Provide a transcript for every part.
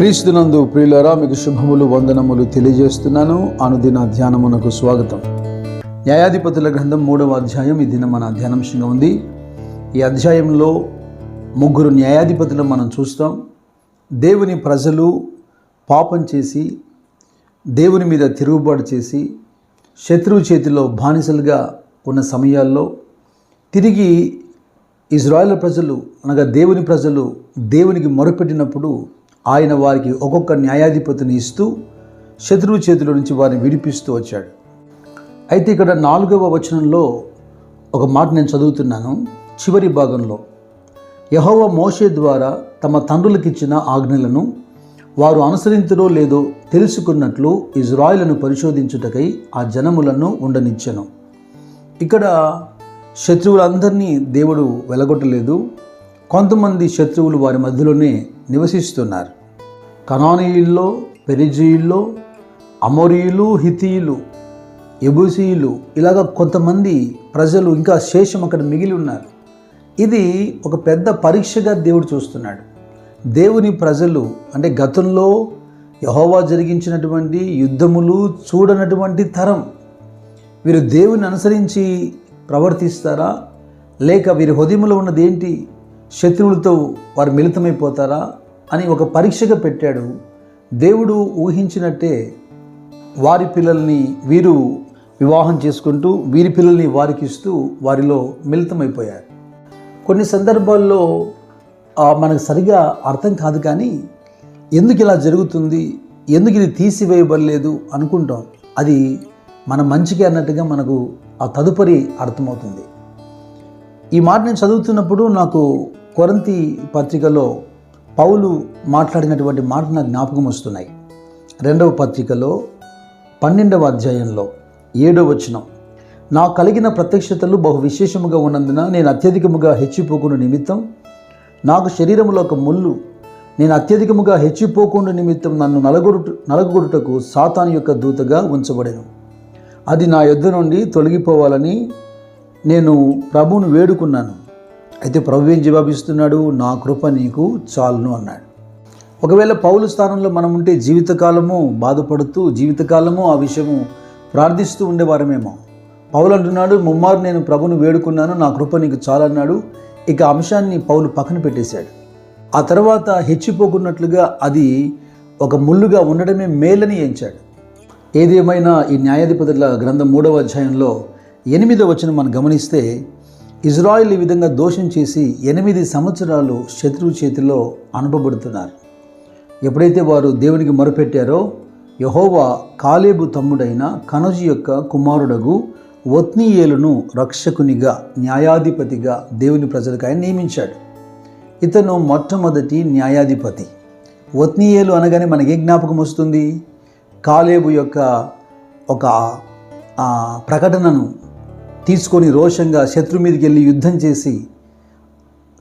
క్రీస్తునందు ప్రియులరా మీకు శుభములు వందనములు తెలియజేస్తున్నాను. అనుదిన ధ్యానమునకు స్వాగతం. న్యాయాధిపతుల గ్రంథం మూడవ అధ్యాయం. ఈ దిన మన ధ్యానాంశంగా ఉంది. ఈ అధ్యాయంలో ముగ్గురు న్యాయాధిపతులు మనం చూస్తాం. దేవుని ప్రజలు పాపం చేసి దేవుని మీద తిరుగుబాటు చేసి శత్రువు చేతిలో బానిసలుగా ఉన్న సమయాల్లో తిరిగి ఇజ్రాయెల్ ప్రజలు అనగా దేవుని ప్రజలు దేవునికి మొరపెట్టినప్పుడు ఆయన వారికి ఒక్కొక్క న్యాయాధిపతిని ఇస్తూ శత్రువు చేతిలో నుంచి వారిని విడిపిస్తూ వచ్చాడు. అయితే ఇక్కడ నాలుగవ వచనంలో ఒక మాట నేను చదువుతున్నాను. చివరి భాగంలో యహోవ మోషే ద్వారా తమ తండ్రులకిచ్చిన ఆజ్ఞలను వారు అనుసరించరో లేదో తెలుసుకున్నట్లు ఇజ్రాయిలను పరిశోధించుటకై ఆ జనములను ఉండనిచ్చెను. ఇక్కడ శత్రువులందరినీ దేవుడు వెలగొట్టలేదు. కొంతమంది శత్రువులు వారి మధ్యలోనే నివసిస్తున్నారు. కనానీయుల్లో పెరిజీయుల్లో అమోరియులు హితీయులు ఎబుసీయులు ఇలాగ కొంతమంది ప్రజలు ఇంకా శేషం అక్కడ మిగిలి ఉన్నారు. ఇది ఒక పెద్ద పరీక్షగా దేవుడు చూస్తున్నాడు. దేవుని ప్రజలు అంటే గతంలో యహోవా జరిగించినటువంటి యుద్ధములు చూడనటువంటి తరం వీరు దేవుని అనుసరించి ప్రవర్తిస్తారా? లేక వీరి హృదయంలో ఉన్నది ఏంటి? శత్రువులతో వారు మిళితమైపోతారా? అని ఒక పరీక్షగా పెట్టాడు. దేవుడు ఊహించినట్టే వారి పిల్లల్ని వీరు వివాహం చేసుకుంటూ వీరి పిల్లల్ని వారికి ఇస్తూ వారిలో మిళితమైపోయారు. కొన్ని సందర్భాల్లో మనకు సరిగా అర్థం కాదు కానీ ఎందుకు ఇలా జరుగుతుంది? ఎందుకు ఇది తీసివేయబడలేదు అనుకుంటాం. అది మన మంచికి అన్నట్టుగా మనకు ఆ తదుపరి అర్థమవుతుంది. ఈ మాట నేను చదువుతున్నప్పుడు నాకు కొరంతి పత్రికలో పౌలు మాట్లాడినటువంటి మాట నాకు జ్ఞాపకం వస్తున్నాయి. రెండవ పత్రికలో పన్నెండవ అధ్యాయంలో ఏడవ వచనం. నా కలిగిన ప్రత్యక్షతలు బహు విశేషముగా ఉన్నందున నేను అత్యధికముగా హెచ్చిపోకుండా నిమిత్తం నాకు శరీరంలో ఒక ముళ్ళు నేను అత్యధికముగా హెచ్చిపోకుండా నిమిత్తం నన్ను నలగొరుట నలగొరుటకు సాతాను యొక్క దూతగా ఉంచబడెను. అది నా యొద్ద నుండి తొలగిపోవాలని నేను ప్రభువును వేడుకున్నాను. అయితే ప్రభు ఏం జవాబిస్తున్నాడు? నా కృప నీకు చాలును అన్నాడు. ఒకవేళ పౌలు స్థానంలో మనం ఉంటే జీవితకాలము బాధపడుతూ జీవితకాలము ఆ విషయము ప్రార్థిస్తూ ఉండేవారమేమో. పౌలు అంటున్నాడు ముమ్మారు నేను ప్రభును వేడుకున్నాను నా కృప నీకు చాలన్నాడు. ఇక అంశాన్ని పౌలు పక్కన పెట్టేశాడు. ఆ తర్వాత హెచ్చిపోకున్నట్లుగా అది ఒక ముళ్ళుగా ఉండడమే మేలని ఎంచాడు. ఏదేమైనా ఈ న్యాయాధిపతుల గ్రంథం మూడవ అధ్యాయంలో ఎనిమిదవ వచనం మనం గమనిస్తే ఇజ్రాయిల్ ఈ విధంగా దోషం చేసి ఎనిమిది సంవత్సరాలు శత్రువు చేతిలో అనుభవబడుతున్నారు ఎప్పుడైతే వారు దేవునికి మొరపెట్టారో యహోవా కాలేబు తమ్ముడైన కనజు యొక్క కుమారుడగు ఒత్నీయేలును రక్షకునిగా న్యాయాధిపతిగా దేవుని ప్రజలకు ఆయన నియమించాడు. ఇతను మొట్టమొదటి న్యాయాధిపతి. ఒత్నీయేలు అనగానే మనకి ఏ జ్ఞాపకం వస్తుంది? కాలేబు యొక్క ఒక ప్రకటనను తీసుకొని రోషంగా శత్రు మీదకి వెళ్ళి యుద్ధం చేసి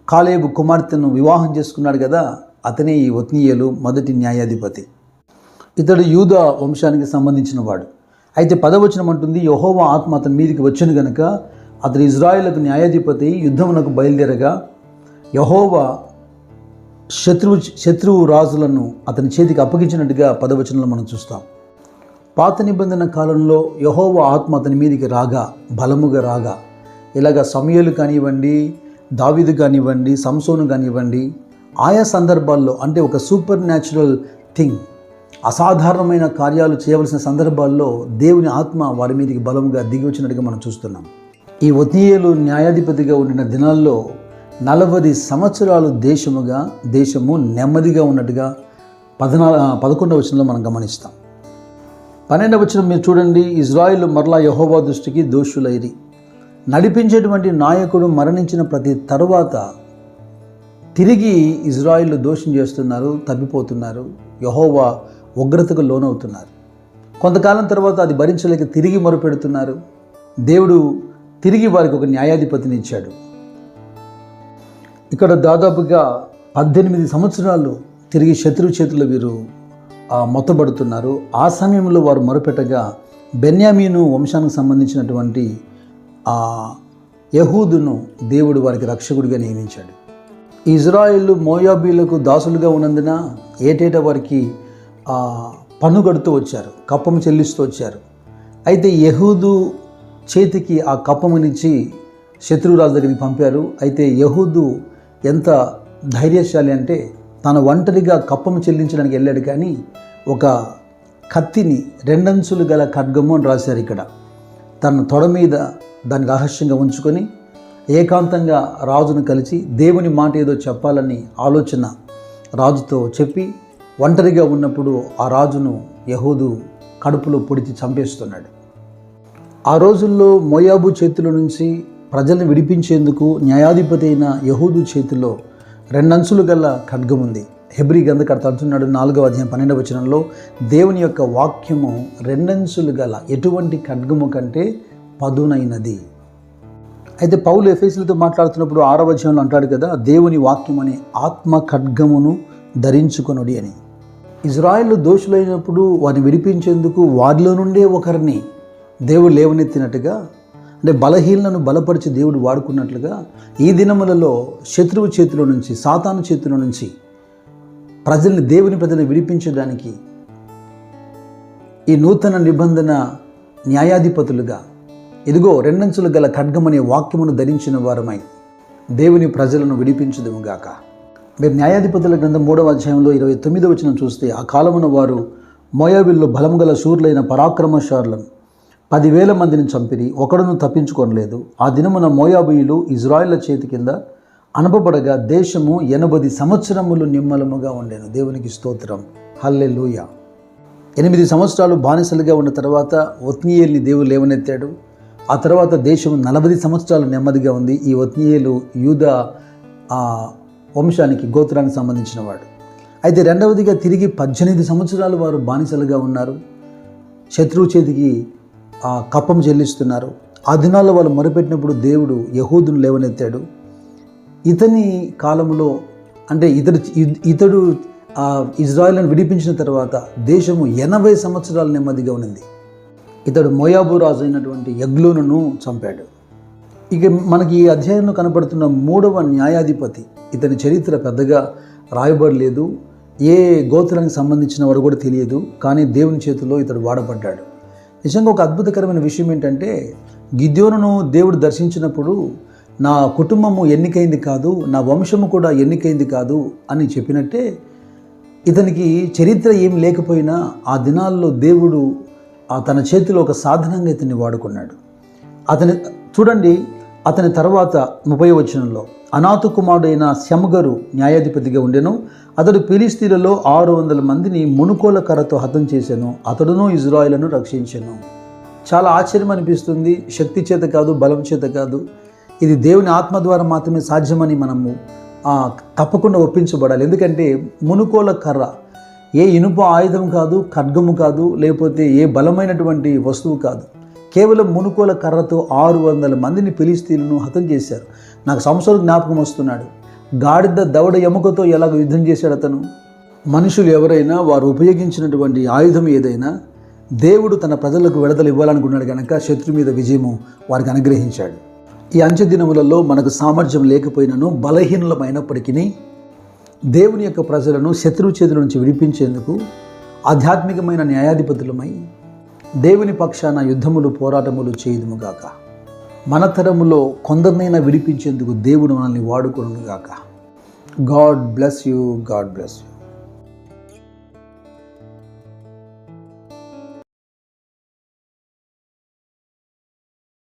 కాలేబు కుమార్తెను వివాహం చేసుకున్నాడు కదా అతనే ఈ వత్నీయులు మొదటి న్యాయాధిపతి. ఇతడు యూద వంశానికి సంబంధించిన వాడు. అయితే పదవచనం అంటుంది యహోవా ఆత్మ అతని మీదకి వచ్చిన గనుక అతడు ఇజ్రాయిల్కు న్యాయాధిపతి యుద్ధమునకు బయలుదేరగా యహోవా శత్రువు శత్రువు రాజులను అతని చేతికి అప్పగించినట్టుగా పదవచనంలో మనం చూస్తాం. పాత నిబంధన కాలంలో యహోవ ఆత్మ అతని మీదికి రాగా బలముగా రాగా ఇలాగ సమయలు కానివ్వండి దావీదు కానివ్వండి సంసోను కానివ్వండి ఆయా సందర్భాల్లో అంటే ఒక సూపర్ న్యాచురల్ థింగ్ అసాధారణమైన కార్యాలు చేయవలసిన సందర్భాల్లో దేవుని ఆత్మ వారి మీదకి బలముగా దిగి వచ్చినట్టుగా మనం చూస్తున్నాం. ఈ ఒతియేలు న్యాయాధిపతిగా ఉండిన దినాల్లో నలభై సంవత్సరాలు దేశముగా దేశము నెమ్మదిగా ఉన్నట్టుగా పదనా పదకొండవ వచనంలో మనం గమనిస్తాం. పన్నెండవ వచ్చిన మీరు చూడండి. ఇజ్రాయిల్ మరలా యహోవా దృష్టికి దోషులైరి. నడిపించేటువంటి నాయకుడు మరణించిన ప్రతి తరువాత తిరిగి ఇజ్రాయిల్ దోషం చేస్తున్నారు తప్పిపోతున్నారు. యహోవా ఉగ్రతకు లోనవుతున్నారు. కొంతకాలం తర్వాత అది భరించలేక తిరిగి మొరుపెడుతున్నారు. దేవుడు తిరిగి వారికి ఒక న్యాయాధిపతిని ఇచ్చాడు. ఇక్కడ దాదాపుగా పద్దెనిమిది సంవత్సరాలు తిరిగి శత్రువు చేతులు వీరు మొత్తబడుతున్నారు. ఆ సమయంలో వారు మొరపెట్టగా బెన్యామీను వంశానికి సంబంధించినటువంటి ఆ యహూదును దేవుడు వారికి రక్షకుడిగా నియమించాడు. ఇజ్రాయిల్ మోయాబీలకు దాసులుగా ఉన్నందున ఏటేటా వారికి పన్ను కడుతూ వచ్చారు కప్పం చెల్లిస్తూ వచ్చారు. అయితే యహూదు చేతికి ఆ కప్పమునిచ్చి శత్రురాజు దగ్గరికి పంపారు. అయితే యహూదు ఎంత ధైర్యశాలి అంటే తన ఒంటరిగా కప్పము చెల్లించడానికి వెళ్ళాడు కానీ ఒక కత్తిని రెండంచులు గల ఖడ్గము అని రాశారు ఇక్కడ. తన తొడ మీద దాన్ని రహస్యంగా ఉంచుకొని ఏకాంతంగా రాజును కలిసి దేవుని మాట ఏదో చెప్పాలని ఆలోచన రాజుతో చెప్పి ఒంటరిగా ఉన్నప్పుడు ఆ రాజును యహూదు కడుపులో పొడిచి చంపేస్తున్నాడు. ఆ రోజుల్లో మోయాబు చేతుల నుంచి ప్రజలను విడిపించేందుకు న్యాయాధిపతి అయిన యహూదు చేతిలో రెండంచులు గల ఖడ్గం ఉంది. హెబ్రి గంధకర్త అంటున్నాడు నాలుగవ అధ్యాయం పన్నెండవ వచనంలో దేవుని యొక్క వాక్యము రెండంచులు గల ఎటువంటి ఖడ్గము కంటే పదునైనది. అయితే పౌలు ఎఫ్ఎస్లతో మాట్లాడుతున్నప్పుడు ఆరవ అధ్యాయంలో అంటాడు కదా దేవుని వాక్యం అనే ఆత్మ ఖడ్గమును ధరించుకొనుడి అని. ఇజ్రాయెల్ దోషులైనప్పుడు వారిని విడిపించేందుకు వారిలో నుండే ఒకరిని దేవుడు లేవనెత్తినట్టుగా అంటే బలహీనలను బలపరిచి దేవుడు వాడుకున్నట్లుగా ఈ దినములలో శత్రువు చేతిలో నుంచి సాతాను చేతిలో నుంచి ప్రజల్ని దేవుని ప్రజలు విడిపించడానికి ఈ నూతన నిబంధన న్యాయాధిపతులుగా ఇదిగో రెండంచులు గల ఖడ్గమనే వాక్యమును ధరించిన వారమై దేవుని ప్రజలను విడిపించదుముగాక మీరు న్యాయాధిపతుల గ్రంథం మూడవ అధ్యాయంలో ఇరవై తొమ్మిదవ వచనం చూస్తే ఆ కాలమున వారు మోయాబిల్లో బలం గల శూర్లైన పరాక్రమశారులను పదివేల మందిని చంపిరి ఒకడును తప్పించుకోనలేదు. ఆ దినమున మోయాబుయులు ఇజ్రాయిల్ల చేతి కింద అనపబడగా దేశము ఎనభది సంవత్సరములు నిమ్మలముగా ఉండేను. దేవునికి స్తోత్రం. హల్లెలూయా. ఎనిమిది సంవత్సరాలు బానిసలుగా ఉన్న తర్వాత ఒత్నీయేల్ని దేవుడు లేవనెత్తాడు. ఆ తర్వాత దేశం నలభై సంవత్సరాలు నెమ్మదిగా ఉంది. ఈ ఒత్నీయేలు యూద ఆ, వంశానికి గోత్రానికి సంబంధించిన వాడు అయితే రెండవదిగా తిరిగి పద్దెనిమిది సంవత్సరాలు వారు బానిసలుగా ఉన్నారు. శత్రువు చేతికి ఆ కప్పం చెల్లిస్తున్నారు. ఆ దినాల్లో వాళ్ళు మొరపెట్టినప్పుడు దేవుడు యహూదును లేవనెత్తాడు. ఇతని కాలంలో అంటే ఇతడు ఇతడు ఆ ఇజ్రాయెల్ను విడిపించిన తర్వాత దేశము ఎనభై సంవత్సరాలు నెమ్మదిగా ఉన్నది. ఇతడు మోయాబు రాజు అయినటువంటి యగ్లోనును చంపాడు. ఇక మనకి ఈ అధ్యాయంలో కనపడుతున్న మూడవ న్యాయాధిపతి ఇతని చరిత్ర పెద్దగా రాయబడలేదు. ఏ గోత్రానికి సంబంధించిన వాడు కూడా తెలియదు. కానీ దేవుని చేతిలో ఇతడు వాడబడ్డాడు. నిజంగా ఒక అద్భుతకరమైన విషయం ఏంటంటే గిద్యోనును దేవుడు దర్శించినప్పుడు నా కుటుంబము ఎన్నికైంది కాదు నా వంశము కూడా ఎన్నికైంది కాదు అని చెప్పినట్టే ఇతనికి చరిత్ర ఏం లేకపోయినా ఆ దినాల్లో దేవుడు ఆ తన చేతిలో ఒక సాధనంగా ఇతన్ని వాడుకున్నాడు. అతని చూడండి అతని తర్వాత ముప్పై వచనంలో అనాథ కుమారుడైన శమగరు న్యాయాధిపతిగా ఉండెను. అతడు ఫిలిస్తీన్లలో ఆరు వందల మందిని మునుకోల కర్రతో హతం చేశాను. అతడును ఇజ్రాయిలను రక్షించాను. చాలా ఆశ్చర్యం అనిపిస్తుంది. శక్తి చేత కాదు బలం చేత కాదు. ఇది దేవుని ఆత్మ ద్వారా మాత్రమే సాధ్యమని మనము తప్పకుండా ఒప్పించబడాలి. ఎందుకంటే మునుకోల కర్ర ఏ ఇనుప ఆయుధం కాదు ఖడ్గము కాదు లేకపోతే ఏ బలమైనటువంటి వస్తువు కాదు. కేవలం మునుకోల కర్రతో ఆరు వందల మందిని ఫిలిస్తీన్లను హతం చేశారు. నాకు సంవత్సరం జ్ఞాపకం వస్తున్నాడు. గాడిద దవడ ఎముకతో ఎలాగ యుద్ధం చేశాడు అతను? మనుషులు ఎవరైనా వారు ఉపయోగించినటువంటి ఆయుధం ఏదైనా దేవుడు తన ప్రజలకు విడుదల ఇవ్వాలనుకున్నాడు కనుక శత్రు మీద విజయము వారికి అనుగ్రహించాడు. ఈ అంచె దినములలో మనకు సామర్థ్యం లేకపోయినను బలహీనమైనప్పటికీ దేవుని యొక్క ప్రజలను శత్రువు చేతుల నుంచి విడిపించేందుకు ఆధ్యాత్మికమైన న్యాయాధిపతులమై దేవుని పక్షాన యుద్ధములు పోరాటములు చేయుదుముగాక. మన తరములో కొందరినైనా విడిపించేందుకు దేవుడు మనల్ని వాడుకొనుగాక. God bless you God bless you.